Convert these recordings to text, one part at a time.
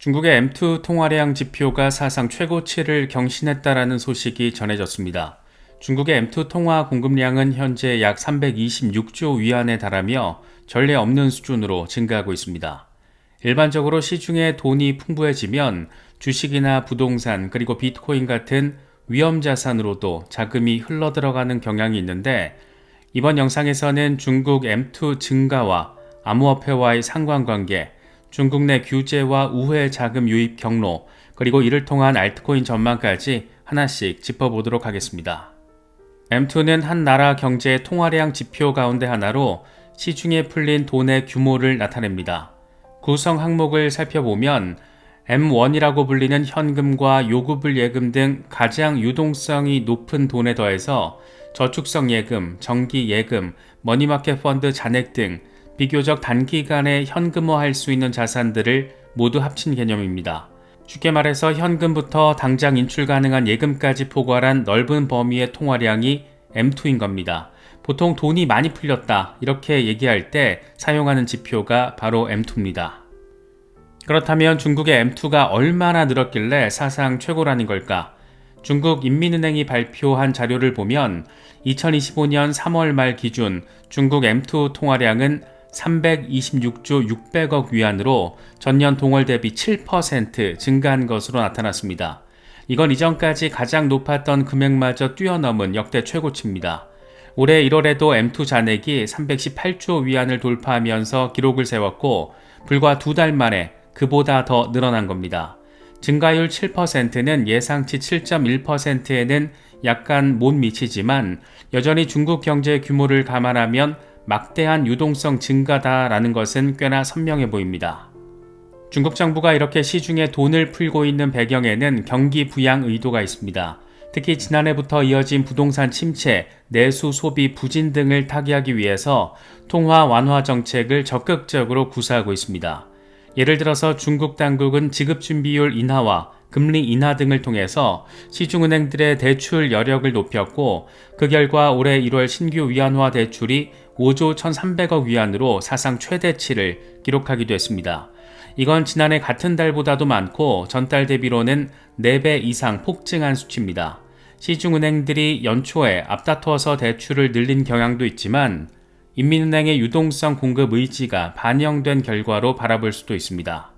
중국의 M2 통화량 지표가 사상 최고치를 경신했다라는 소식이 전해졌습니다. 중국의 M2 통화 공급량은 현재 약 326조 위안에 달하며 전례 없는 수준으로 증가하고 있습니다. 일반적으로 시중에 돈이 풍부해지면 주식이나 부동산 그리고 비트코인 같은 위험 자산으로도 자금이 흘러들어가는 경향이 있는데 이번 영상에서는 중국 M2 증가와 암호화폐와의 상관관계, 중국 내 규제와 우회 자금 유입 경로, 그리고 이를 통한 알트코인 전망까지 하나씩 짚어보도록 하겠습니다. M2는 한 나라 경제의 통화량 지표 가운데 하나로 시중에 풀린 돈의 규모를 나타냅니다. 구성 항목을 살펴보면 M1이라고 불리는 현금과 요구불 예금 등 가장 유동성이 높은 돈에 더해서 저축성 예금, 정기 예금, 머니마켓 펀드 잔액 등 비교적 단기간에 현금화할 수 있는 자산들을 모두 합친 개념입니다. 쉽게 말해서 현금부터 당장 인출 가능한 예금까지 포괄한 넓은 범위의 통화량이 M2인 겁니다. 보통 돈이 많이 풀렸다 이렇게 얘기할 때 사용하는 지표가 바로 M2입니다. 그렇다면 중국의 M2가 얼마나 늘었길래 사상 최고라는 걸까? 중국 인민은행이 발표한 자료를 보면 2025년 3월 말 기준 중국 M2 통화량은 326조 600억 위안으로 전년 동월 대비 7% 증가한 것으로 나타났습니다. 이건 이전까지 가장 높았던 금액마저 뛰어넘은 역대 최고치입니다. 올해 1월에도 M2 잔액이 318조 위안을 돌파하면서 기록을 세웠고 불과 두 달 만에 그보다 더 늘어난 겁니다. 증가율 7%는 예상치 7.1%에는 약간 못 미치지만 여전히 중국 경제 규모를 감안하면 막대한 유동성 증가다라는 것은 꽤나 선명해 보입니다. 중국 정부가 이렇게 시중에 돈을 풀고 있는 배경에는 경기 부양 의도가 있습니다. 특히 지난해부터 이어진 부동산 침체, 내수 소비 부진 등을 타개하기 위해서 통화 완화 정책을 적극적으로 구사하고 있습니다. 예를 들어서 중국 당국은 지급 준비율 인하와 금리 인하 등을 통해서 시중은행들의 대출 여력을 높였고 그 결과 올해 1월 신규 위안화 대출이 5조 1,300억 위안으로 사상 최대치를 기록하기도 했습니다. 이건 지난해 같은 달보다도 많고 전달 대비로는 4배 이상 폭증한 수치입니다. 시중은행들이 연초에 앞다투어서 대출을 늘린 경향도 있지만 인민은행의 유동성 공급 의지가 반영된 결과로 바라볼 수도 있습니다.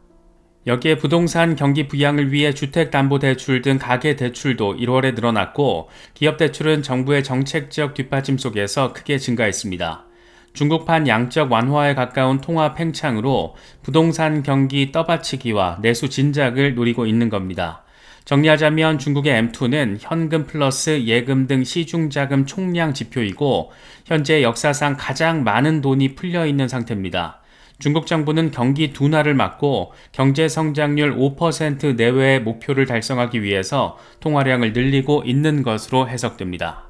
여기에 부동산 경기 부양을 위해 주택담보대출 등 가계대출도 1월에 늘어났고 기업대출은 정부의 정책적 뒷받침 속에서 크게 증가했습니다. 중국판 양적 완화에 가까운 통화 팽창으로 부동산 경기 떠받치기와 내수 진작을 노리고 있는 겁니다. 정리하자면 중국의 M2는 현금 플러스 예금 등 시중자금 총량 지표이고 현재 역사상 가장 많은 돈이 풀려 있는 상태입니다. 중국 정부는 경기 둔화를 막고 경제 성장률 5% 내외의 목표를 달성하기 위해서 통화량을 늘리고 있는 것으로 해석됩니다.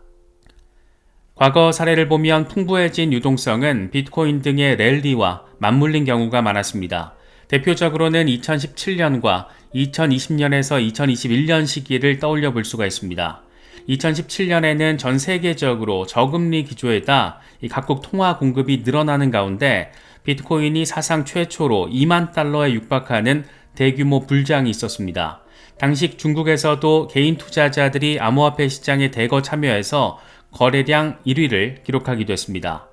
과거 사례를 보면 풍부해진 유동성은 비트코인 등의 랠리와 맞물린 경우가 많았습니다. 대표적으로는 2017년과 2020년에서 2021년 시기를 떠올려 볼 수가 있습니다. 2017년에는 전 세계적으로 저금리 기조에다 각국 통화 공급이 늘어나는 가운데 비트코인이 사상 최초로 2만 달러에 육박하는 대규모 불장이 있었습니다. 당시 중국에서도 개인 투자자들이 암호화폐 시장에 대거 참여해서 거래량 1위를 기록하기도 했습니다.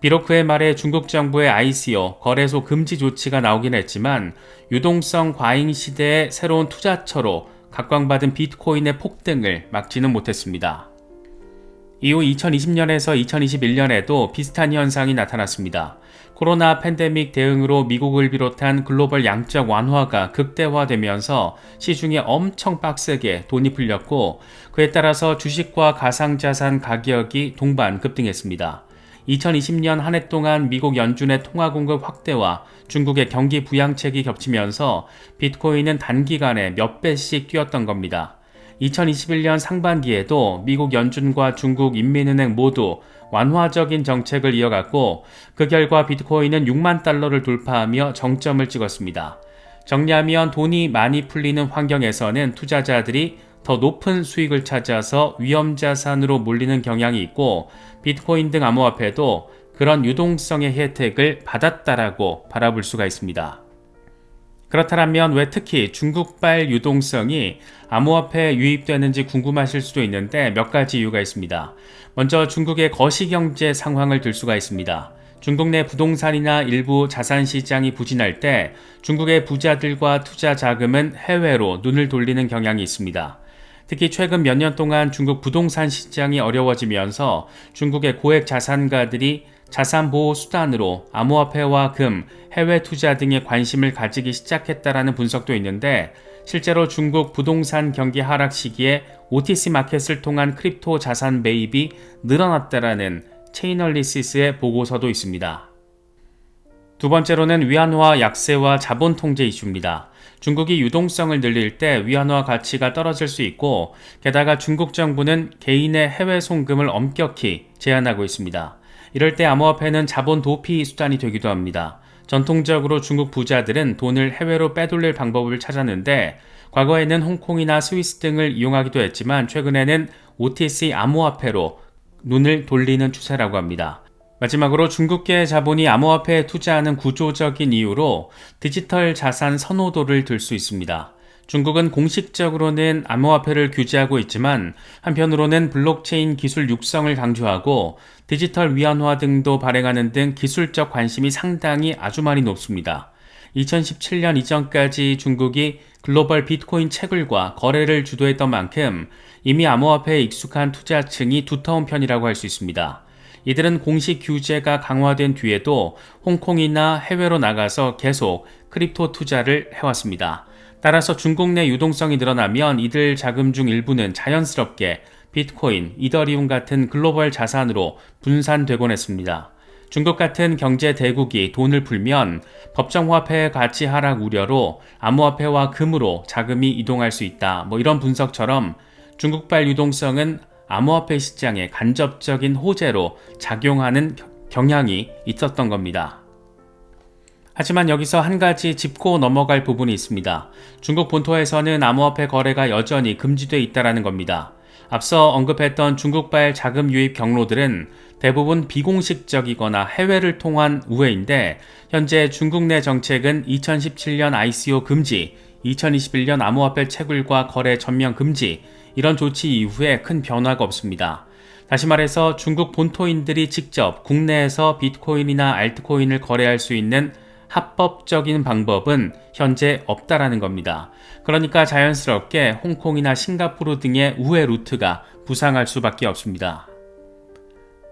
비록 그의 말에 중국 정부의 ICO 거래소 금지 조치가 나오긴 했지만 유동성 과잉 시대의 새로운 투자처로 각광받은 비트코인의 폭등을 막지는 못했습니다. 이후 2020년에서 2021년에도 비슷한 현상이 나타났습니다. 코로나 팬데믹 대응으로 미국을 비롯한 글로벌 양적 완화가 극대화되면서 시중에 엄청 빡세게 돈이 풀렸고 그에 따라서 주식과 가상자산 가격이 동반 급등했습니다. 2020년 한 해 동안 미국 연준의 통화 공급 확대와 중국의 경기 부양책이 겹치면서 비트코인은 단기간에 몇 배씩 뛰었던 겁니다. 2021년 상반기에도 미국 연준과 중국 인민은행 모두 완화적인 정책을 이어갔고 그 결과 비트코인은 6만 달러를 돌파하며 정점을 찍었습니다. 정리하면 돈이 많이 풀리는 환경에서는 투자자들이 더 높은 수익을 찾아서 위험 자산으로 몰리는 경향이 있고 비트코인 등 암호화폐도 그런 유동성의 혜택을 받았다라고 바라볼 수가 있습니다. 그렇다면 왜 특히 중국발 유동성이 암호화폐에 유입되는지 궁금하실 수도 있는데 몇 가지 이유가 있습니다. 먼저 중국의 거시경제 상황을 들 수가 있습니다. 중국 내 부동산이나 일부 자산 시장이 부진할 때 중국의 부자들과 투자 자금은 해외로 눈을 돌리는 경향이 있습니다. 특히 최근 몇 년 동안 중국 부동산 시장이 어려워지면서 중국의 고액 자산가들이 자산 보호 수단으로 암호화폐와 금, 해외 투자 등에 관심을 가지기 시작했다라는 분석도 있는데 실제로 중국 부동산 경기 하락 시기에 OTC 마켓을 통한 크립토 자산 매입이 늘어났다라는 체이널리시스의 보고서도 있습니다. 두 번째로는 위안화 약세와 자본 통제 이슈입니다. 중국이 유동성을 늘릴 때 위안화 가치가 떨어질 수 있고 게다가 중국 정부는 개인의 해외 송금을 엄격히 제한하고 있습니다. 이럴 때 암호화폐는 자본 도피 수단이 되기도 합니다. 전통적으로 중국 부자들은 돈을 해외로 빼돌릴 방법을 찾았는데 과거에는 홍콩이나 스위스 등을 이용하기도 했지만 최근에는 OTC 암호화폐로 눈을 돌리는 추세라고 합니다. 마지막으로 중국계 자본이 암호화폐에 투자하는 구조적인 이유로 디지털 자산 선호도를 들 수 있습니다. 중국은 공식적으로 는 암호화폐를 규제하고 있지만 한편으로는 블록체인 기술 육성을 강조하고 디지털 위안화 등도 발행하는 등 기술적 관심이 상당히 아주 많이 높습니다. 2017년 이전까지 중국이 글로벌 비트코인 채굴과 거래를 주도했던 만큼 이미 암호화폐에 익숙한 투자층이 두터운 편이라고 할 수 있습니다. 이들은 공식 규제가 강화된 뒤에도 홍콩이나 해외로 나가서 계속 크립토 투자를 해왔습니다. 따라서 중국 내 유동성이 늘어나면 이들 자금 중 일부는 자연스럽게 비트코인, 이더리움 같은 글로벌 자산으로 분산되곤 했습니다. 중국 같은 경제 대국이 돈을 풀면 법정화폐 가치 하락 우려로 암호화폐와 금으로 자금이 이동할 수 있다. 뭐 이런 분석처럼 중국발 유동성은 암호화폐 시장에 간접적인 호재로 작용하는 경향이 있었던 겁니다. 하지만 여기서 한 가지 짚고 넘어갈 부분이 있습니다. 중국 본토에서는 암호화폐 거래가 여전히 금지돼 있다는 겁니다. 앞서 언급했던 중국발 자금 유입 경로들은 대부분 비공식적이거나 해외를 통한 우회인데 현재 중국 내 정책은 2017년 ICO 금지, 2021년 암호화폐 채굴과 거래 전면 금지, 이런 조치 이후에 큰 변화가 없습니다. 다시 말해서 중국 본토인들이 직접 국내에서 비트코인이나 알트코인을 거래할 수 있는 합법적인 방법은 현재 없다라는 겁니다. 그러니까 자연스럽게 홍콩이나 싱가포르 등의 우회 루트가 부상할 수밖에 없습니다.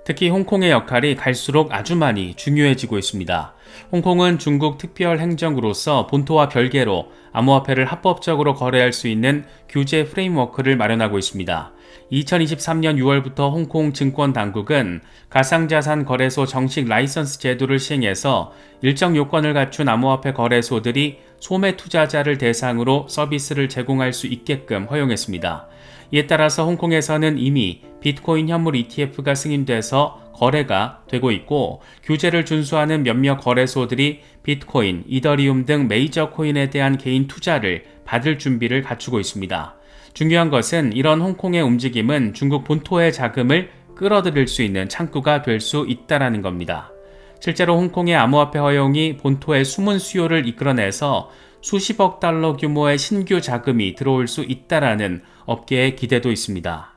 특히 홍콩의 역할이 갈수록 아주 많이 중요해지고 있습니다. 홍콩은 중국 특별 행정구로서 본토와 별개로 암호화폐를 합법적으로 거래할 수 있는 규제 프레임워크를 마련하고 있습니다. 2023년 6월부터 홍콩 증권 당국은 가상자산 거래소 정식 라이선스 제도를 시행해서 일정 요건을 갖춘 암호화폐 거래소들이 소매 투자자를 대상으로 서비스를 제공할 수 있게끔 허용했습니다. 이에 따라서 홍콩에서는 이미 비트코인 현물 ETF가 승인돼서 거래가 되고 있고 규제를 준수하는 몇몇 거래소들이 비트코인, 이더리움 등 메이저 코인에 대한 개인 투자를 받을 준비를 갖추고 있습니다. 중요한 것은 이런 홍콩의 움직임은 중국 본토의 자금을 끌어들일 수 있는 창구가 될 수 있다라는 겁니다. 실제로 홍콩의 암호화폐 허용이 본토의 숨은 수요를 이끌어내서 수십억 달러 규모의 신규 자금이 들어올 수 있다라는 업계의 기대도 있습니다.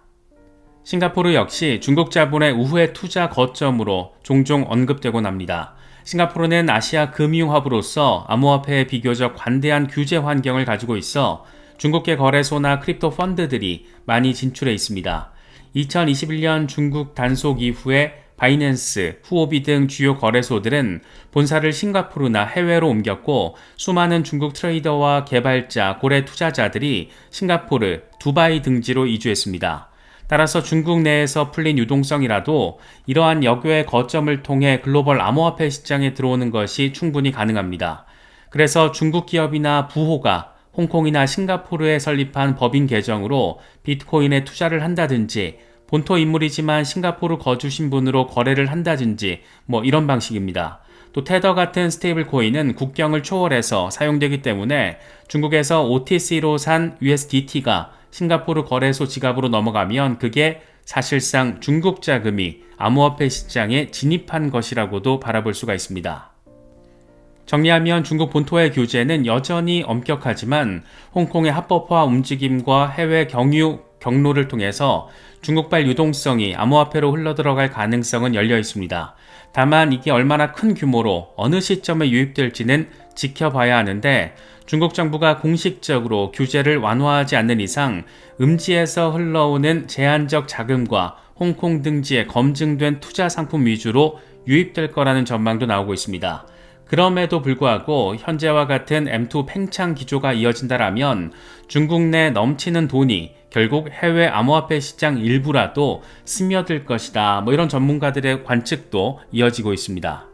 싱가포르 역시 중국 자본의 우회 투자 거점으로 종종 언급되곤 합니다. 싱가포르는 아시아 금융허브로서 암호화폐에 비교적 관대한 규제 환경을 가지고 있어 중국계 거래소나 크립토 펀드들이 많이 진출해 있습니다. 2021년 중국 단속 이후에 바이낸스, 후오비 등 주요 거래소들은 본사를 싱가포르나 해외로 옮겼고 수많은 중국 트레이더와 개발자, 고래 투자자들이 싱가포르, 두바이 등지로 이주했습니다. 따라서 중국 내에서 풀린 유동성이라도 이러한 역외의 거점을 통해 글로벌 암호화폐 시장에 들어오는 것이 충분히 가능합니다. 그래서 중국 기업이나 부호가 홍콩이나 싱가포르에 설립한 법인 계정으로 비트코인에 투자를 한다든지 본토 인물이지만 싱가포르 거주 신분으로 거래를 한다든지 뭐 이런 방식입니다. 또 테더 같은 스테이블 코인은 국경을 초월해서 사용되기 때문에 중국에서 OTC로 산 USDT가 싱가포르 거래소 지갑으로 넘어가면 그게 사실상 중국 자금이 암호화폐 시장에 진입한 것이라고도 바라볼 수가 있습니다. 정리하면 중국 본토의 규제는 여전히 엄격하지만 홍콩의 합법화 움직임과 해외 경유 경로를 통해서 중국발 유동성이 암호화폐로 흘러들어갈 가능성은 열려 있습니다. 다만 이게 얼마나 큰 규모로 어느 시점에 유입될지는 지켜봐야 하는데 중국 정부가 공식적으로 규제를 완화하지 않는 이상 음지에서 흘러오는 제한적 자금과 홍콩 등지에 검증된 투자 상품 위주로 유입될 거라는 전망도 나오고 있습니다. 그럼에도 불구하고 현재와 같은 M2 팽창 기조가 이어진다라면 중국 내 넘치는 돈이 결국 해외 암호화폐 시장 일부라도 스며들 것이다. 뭐 이런 전문가들의 관측도 이어지고 있습니다.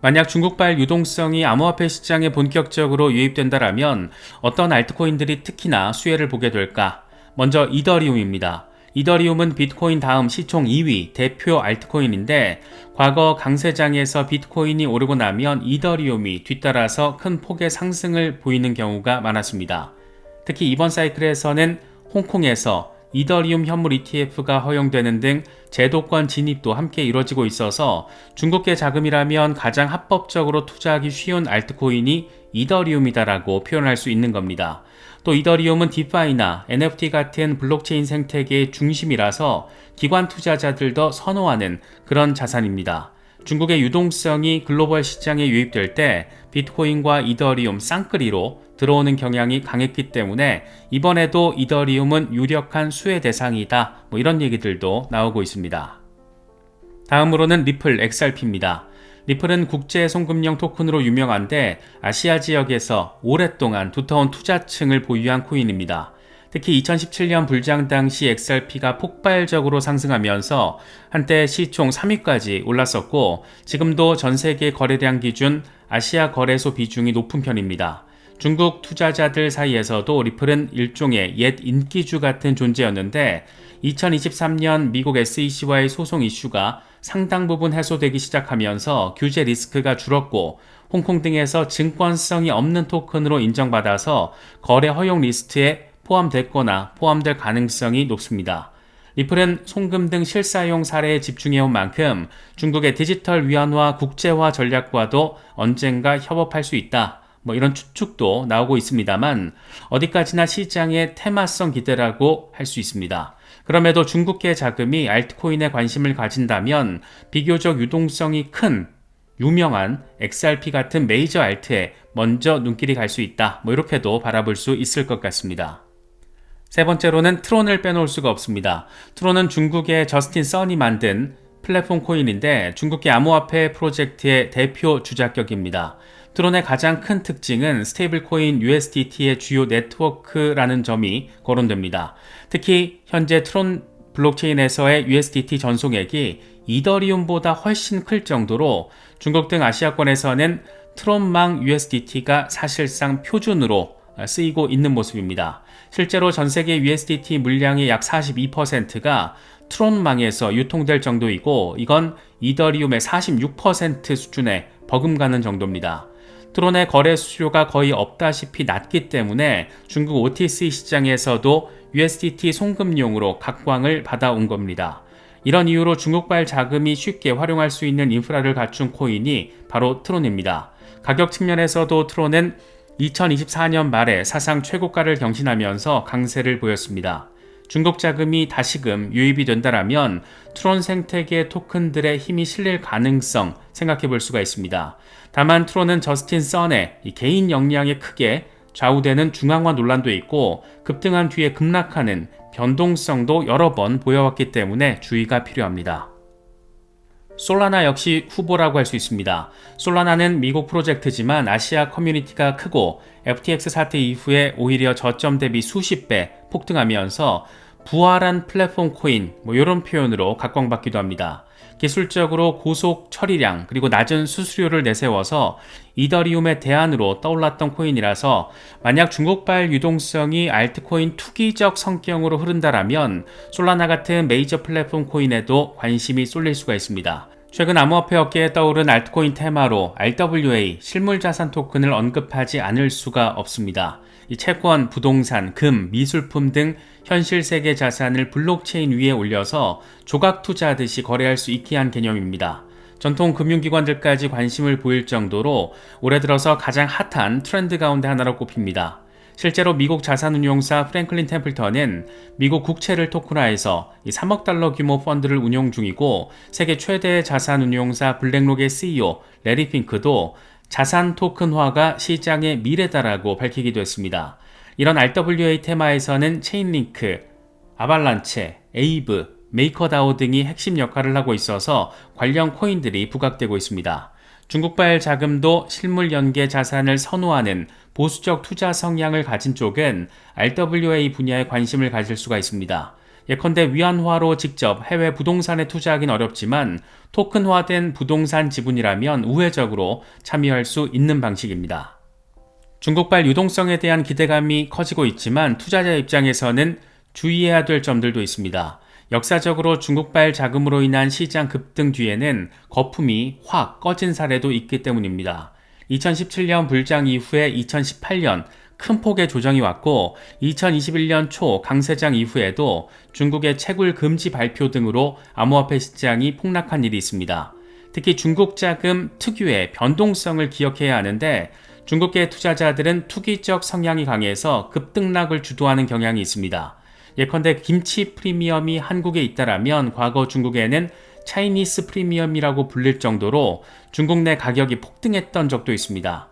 만약 중국발 유동성이 암호화폐 시장에 본격적으로 유입된다라면 어떤 알트코인들이 특히나 수혜를 보게 될까? 먼저 이더리움입니다. 이더리움은 비트코인 다음 시총 2위 대표 알트코인인데 과거 강세장에서 비트코인이 오르고 나면 이더리움이 뒤따라서 큰 폭의 상승을 보이는 경우가 많았습니다. 특히 이번 사이클에서는 홍콩에서 이더리움 현물 ETF가 허용되는 등 제도권 진입도 함께 이뤄지고 있어서 중국계 자금이라면 가장 합법적으로 투자하기 쉬운 알트코인이 이더리움이다라고 표현할 수 있는 겁니다. 또 이더리움은 디파이나 NFT 같은 블록체인 생태계의 중심이라서 기관 투자자들도 선호하는 그런 자산입니다. 중국의 유동성이 글로벌 시장에 유입될 때 비트코인과 이더리움 쌍끌이로 들어오는 경향이 강했기 때문에 이번에도 이더리움은 유력한 수혜 대상이다. 뭐 이런 얘기들도 나오고 있습니다. 다음으로는 리플 XRP입니다. 리플은 국제 송금용 토큰으로 유명한데 아시아 지역에서 오랫동안 두터운 투자층을 보유한 코인입니다. 특히 2017년 불장 당시 XRP가 폭발적으로 상승하면서 한때 시총 3위까지 올랐었고 지금도 전 세계 거래량 기준 아시아 거래소 비중이 높은 편입니다. 중국 투자자들 사이에서도 리플은 일종의 옛 인기주 같은 존재였는데 2023년 미국 SEC와의 소송 이슈가 상당 부분 해소되기 시작하면서 규제 리스크가 줄었고 홍콩 등에서 증권성이 없는 토큰으로 인정받아서 거래 허용 리스트에 포함됐거나 포함될 가능성이 높습니다. 리플은 송금 등 실사용 사례에 집중해온 만큼 중국의 디지털 위안화 국제화 전략과도 언젠가 협업할 수 있다. 뭐 이런 추측도 나오고 있습니다만 어디까지나 시장의 테마성 기대라고 할 수 있습니다. 그럼에도 중국계 자금이 알트코인에 관심을 가진다면 비교적 유동성이 큰 유명한 XRP 같은 메이저 알트에 먼저 눈길이 갈 수 있다. 뭐 이렇게도 바라볼 수 있을 것 같습니다. 세 번째로는 트론을 빼놓을 수가 없습니다. 트론은 중국의 저스틴 써니 만든 플랫폼 코인인데 중국계 암호화폐 프로젝트의 대표 주작격입니다. 트론의 가장 큰 특징은 스테이블 코인 USDT의 주요 네트워크라는 점이 거론됩니다. 특히 현재 트론 블록체인에서의 USDT 전송액이 이더리움보다 훨씬 클 정도로 중국 등 아시아권에서는 트론망 USDT가 사실상 표준으로 쓰이고 있는 모습입니다. 실제로 전 세계 USDT 물량의 약 42%가 트론망에서 유통될 정도이고 이건 이더리움의 46% 수준에 버금가는 정도입니다. 트론의 거래 수요가 거의 없다시피 낮기 때문에 중국 OTC 시장에서도 USDT 송금용으로 각광을 받아온 겁니다. 이런 이유로 중국발 자금이 쉽게 활용할 수 있는 인프라를 갖춘 코인이 바로 트론입니다. 가격 측면에서도 트론은 2024년 말에 사상 최고가를 경신하면서 강세를 보였습니다. 중국 자금이 다시금 유입이 된다라면 트론 생태계 토큰들의 힘이 실릴 가능성 생각해 볼 수가 있습니다. 다만 트론은 저스틴 선의 개인 역량에 크게 좌우되는 중앙화 논란도 있고 급등한 뒤에 급락하는 변동성도 여러 번 보여왔기 때문에 주의가 필요합니다. 솔라나 역시 후보라고 할 수 있습니다. 솔라나는 미국 프로젝트지만 아시아 커뮤니티가 크고 FTX 사태 이후에 오히려 저점 대비 수십 배 폭등하면서 부활한 플랫폼 코인 뭐 이런 표현으로 각광받기도 합니다. 기술적으로 고속 처리량 그리고 낮은 수수료를 내세워서 이더리움의 대안으로 떠올랐던 코인이라서 만약 중국발 유동성이 알트코인 투기적 성격으로 흐른다라면 솔라나 같은 메이저 플랫폼 코인에도 관심이 쏠릴 수가 있습니다. 최근 암호화폐 업계에 떠오른 알트코인 테마로 RWA 실물자산 토큰을 언급하지 않을 수가 없습니다. 이 채권, 부동산, 금, 미술품 등 현실 세계 자산을 블록체인 위에 올려서 조각 투자하듯이 거래할 수 있게 한 개념입니다. 전통 금융기관들까지 관심을 보일 정도로 올해 들어서 가장 핫한 트렌드 가운데 하나로 꼽힙니다. 실제로 미국 자산운용사 프랭클린 템플턴은 미국 국채를 토큰화해서 3억 달러 규모 펀드를 운용 중이고 세계 최대 자산운용사 블랙록의 CEO 레리 핑크도 자산 토큰화가 시장의 미래다라고 밝히기도 했습니다. 이런 RWA 테마에서는 체인링크, 아발란체, 에이브, 메이커다오 등이 핵심 역할을 하고 있어서 관련 코인들이 부각되고 있습니다. 중국발 자금도 실물 연계 자산을 선호하는 보수적 투자 성향을 가진 쪽은 RWA 분야에 관심을 가질 수가 있습니다. 예컨대 위안화로 직접 해외 부동산에 투자하긴 어렵지만 토큰화된 부동산 지분이라면 우회적으로 참여할 수 있는 방식입니다. 중국발 유동성에 대한 기대감이 커지고 있지만 투자자 입장에서는 주의해야 될 점들도 있습니다. 역사적으로 중국발 자금으로 인한 시장 급등 뒤에는 거품이 확 꺼진 사례도 있기 때문입니다. 2017년 불장 이후에 2018년 큰 폭의 조정이 왔고 2021년 초 강세장 이후에도 중국의 채굴 금지 발표 등으로 암호화폐 시장이 폭락한 일이 있습니다. 특히 중국 자금 특유의 변동성을 기억해야 하는데 중국계 투자자들은 투기적 성향이 강해서 급등락을 주도하는 경향이 있습니다. 예컨대 김치 프리미엄이 한국에 있다라면 과거 중국에는 차이니스 프리미엄이라고 불릴 정도로 중국 내 가격이 폭등했던 적도 있습니다.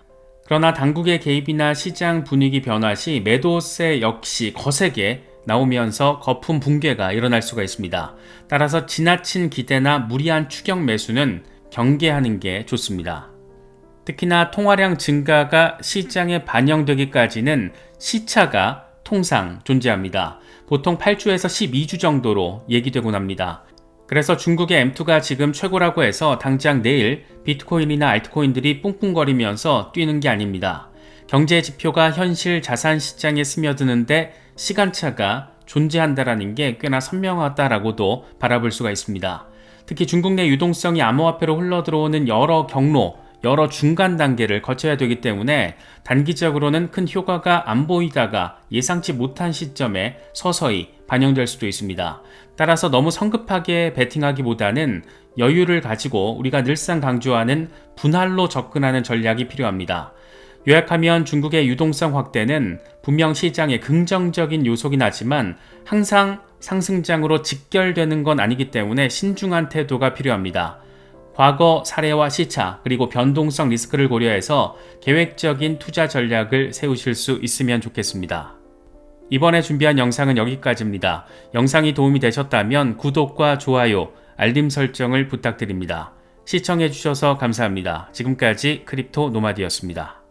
그러나 당국의 개입이나 시장 분위기 변화 시 매도세 역시 거세게 나오면서 거품 붕괴가 일어날 수가 있습니다. 따라서 지나친 기대나 무리한 추격 매수는 경계하는 게 좋습니다. 특히나 통화량 증가가 시장에 반영되기까지는 시차가 통상 존재합니다. 보통 8주에서 12주 정도로 얘기되곤 합니다. 그래서 중국의 M2가 지금 최고라고 해서 당장 내일 비트코인이나 알트코인들이 뿡뿡거리면서 뛰는 게 아닙니다. 경제 지표가 현실 자산 시장에 스며드는데 시간차가 존재한다라는 게 꽤나 선명하다라고도 바라볼 수가 있습니다. 특히 중국 내 유동성이 암호화폐로 흘러들어오는 여러 경로, 여러 중간 단계를 거쳐야 되기 때문에 단기적으로는 큰 효과가 안 보이다가 예상치 못한 시점에 서서히 반영될 수도 있습니다. 따라서 너무 성급하게 베팅하기보다는 여유를 가지고 우리가 늘상 강조하는 분할로 접근하는 전략이 필요합니다. 요약하면 중국의 유동성 확대는 분명 시장의 긍정적인 요소긴 하지만 항상 상승장으로 직결되는 건 아니기 때문에 신중한 태도가 필요합니다. 과거 사례와 시차 그리고 변동성 리스크를 고려해서 계획적인 투자 전략을 세우실 수 있으면 좋겠습니다. 이번에 준비한 영상은 여기까지입니다. 영상이 도움이 되셨다면 구독과 좋아요, 알림 설정을 부탁드립니다. 시청해주셔서 감사합니다. 지금까지 크립토 노마디였습니다.